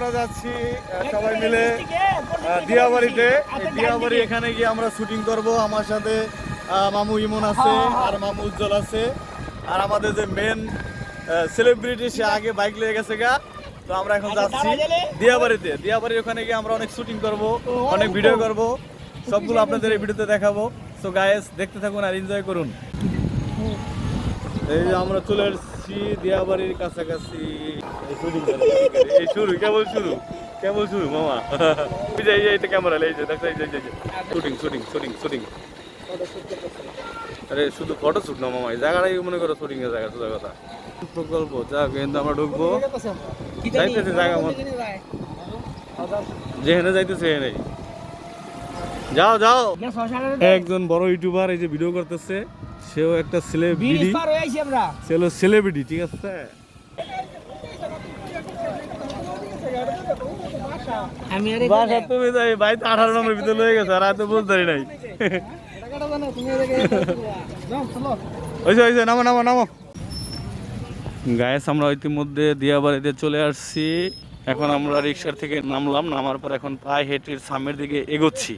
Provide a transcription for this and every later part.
আমরা যাচ্ছি সবাই মিলে দিয়াবাড়িতে। দিয়াবাড়ি এখানে গিয়ে আমরা শুটিং করব। আমার সাথে মামু ইমন আছে আর মামু উজ্জ্বল আছে। আর আমাদের যে মেন সেলিব্রিটি সে আগে বাইক নিয়ে গেছে গা। তো আমরা এখন যাচ্ছি দিয়াবাড়িতে। দিয়াবাড়ির ওখানে গিয়ে আমরা অনেক শুটিং করব অনেক ভিডিও করব। সবগুলো আপনাদের এই ভিডিওতে দেখাবো। সো গায়েস দেখতে থাকুন আর এনজয় করুন। এই যে আমরা চলে এসেছি দিয়াবাড়ির কাছাকাছি। এই। শুরু কেবল শুরু কেবল শুরু মামা। এই যে এটা ক্যামেরা এই যে দেখো এই যে শুটিং শুটিং শুটিং শুটিং আরে শুধু ফটো শুট না মামা এই জায়গাটাই মনে করো শুটিং এর জায়গা সোজা কথা। প্রকল্প যা কিন্তু আমরা ঢুকবো। যাইতেছে জায়গা যেখানে যাইতেছে সেখানেই। যাও যাও। একজন বড় ইউটিউবার এই যে ভিডিও করতেছে সেও একটা সেলিব্রিটি সে হলো সেলিব্রিটি ঠিক আছে? বাসা তুমি আঠারো নম্বর ভিতরে লয়ে গেছে আর এত বুঝতে পারি নাই। ওইসে ওইসে নামো নামো নামো। গায়েস আমরা ইতিমধ্যে দিয়াবাড়িতে চলে আসছি। এখন আমরা রিক্সার থেকে নামলাম নামার পর এখন পায়ে হেঁটে সামনের দিকে এগোচ্ছি।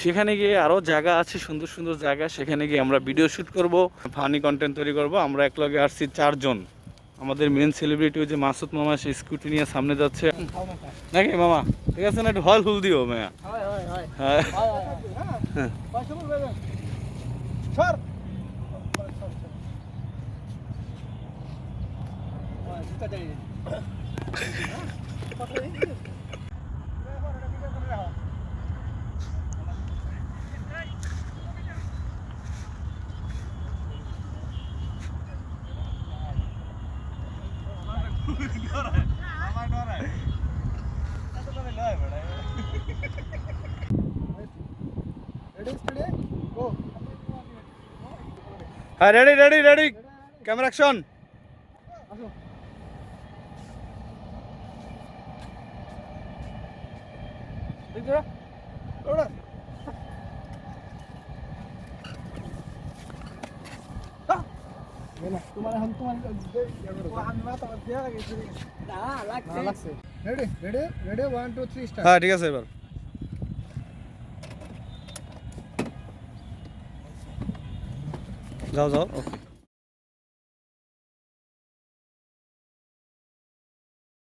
সেখানে গিয়ে আরও জায়গা আছে সুন্দর সুন্দর জায়গা। সেখানে গিয়ে আমরা ভিডিও শ্যুট করব ফানি কন্টেন্ট তৈরি করব। আমরা একলগে আসছি চারজন। আমাদের মেন সেলিব্রিটি যে মাসুদ মামা সে স্কুটি নিয়ে সামনে যাচ্ছে। নাকি মামা? ঠিক আছে না একটু হল হুল দিও মায়া। হ্যাঁ হ্যাঁ। Ready ready ready camera action ready two three start হ্যাঁ ঠিক আছে এবার। যাও যাও ওকে